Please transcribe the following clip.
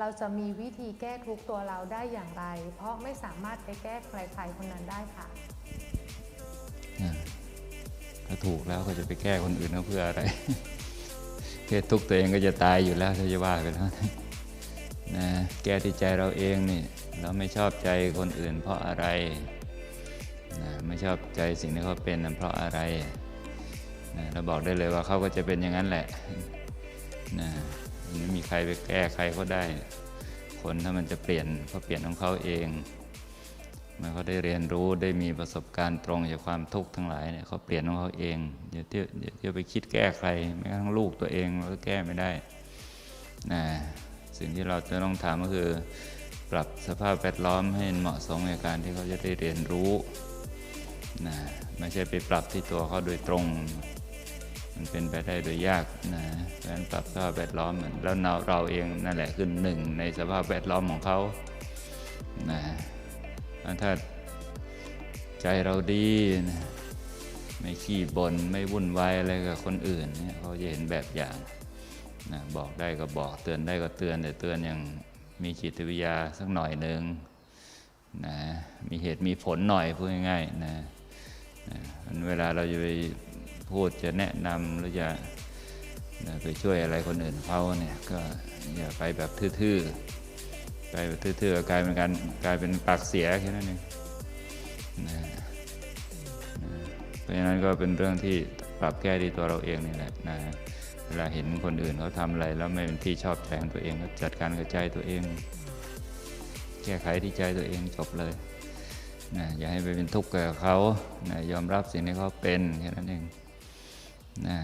เราจะมีวิธีแก้ทุกตัวเราได้อย่างไร เพราะไม่สามารถไปแก้ใครๆคนนั้นได้ค่ะถ้าถูกแล้วก็จะไปแก้คนอื่นเพื่ออะไรแก้ทุกตัวเองก็จะตายอยู่แล้วถ้าจะว่าไปแล้วนะแก้ที่ใจเราเองนี่เราไม่ชอบใจคนอื่น เพราะอะไรนะไม่ชอบใจสิ่งที่เขาเป็นเพราะอะไรนะเราบอกได้เลยว่าเขาก็จะเป็นอย่างนั้นแหละนะ ไม่มีใครไปแก้ใครเขาได้ คนถ้ามันจะเปลี่ยนเขาเปลี่ยนของเขาเองเมื่อเขาได้เรียนรู้ได้มีประสบการณ์ตรงจากความทุกข์ทั้งหลายเนี่ยเขาเปลี่ยนของเขาเองอย่าเที่ยวอย่าไปคิดแก้ใครแม้กระทั่งลูกตัวเองเราก็แก้ไม่ได้นะสิ่งที่เราจะต้องทำก็คือ ปรับสภาพแวดล้อมให้เหมาะสมในการที่เขาจะได้เรียนรู้นะไม่ใช่ไปปรับที่ตัวเขาโดยตรง เป็นไปได้โดยยากนะเพราะฉะนั้นปรับสภาพแวดล้อมแล้วเราเราเองนั่นแหละคือหนึ่งในสภาพแวดล้อมของเขานะถ้าใจเราดีนะไม่ขี้บน่นไม่วุ่นวายอะไรกับคนอื่นเนี่ยเขาจะเห็นแบบอย่างนะบอกได้ก็บอกเตือนได้ก็เตือนแต่เตือนอย่างมีจิตวิทยาสักหน่อยหนึ่งนะมีเหตุมีผลหน่อยพูดง่ายๆนะนะมันเวลาเราจะไป พูดจะแนะนำหรือจะไปช่วยอะไรคนอื่นเขาเนี่ยก็อย่าไปแบบทื่อๆ ไปแบบทื่อๆกลายเป็นการกลายเป็นปากเสียแค่นั้นเองนะนะเพราะฉะนั้นก็เป็นเรื่องที่ปรับแก้ที่ตัวเราเองนี่แหละนะเวลาเห็นคนอื่นเขาทำอะไรแล้วไม่เป็นที่ชอบใจของตัวเองก็จัดการกับใจตัวเอง แก้ไขที่ใจตัวเองจบเลยนะอย่าให้ไปเป็นทุกข์กับเขานะยอมรับสิ่งที่เขาเป็นแค่นั้นเอง นะ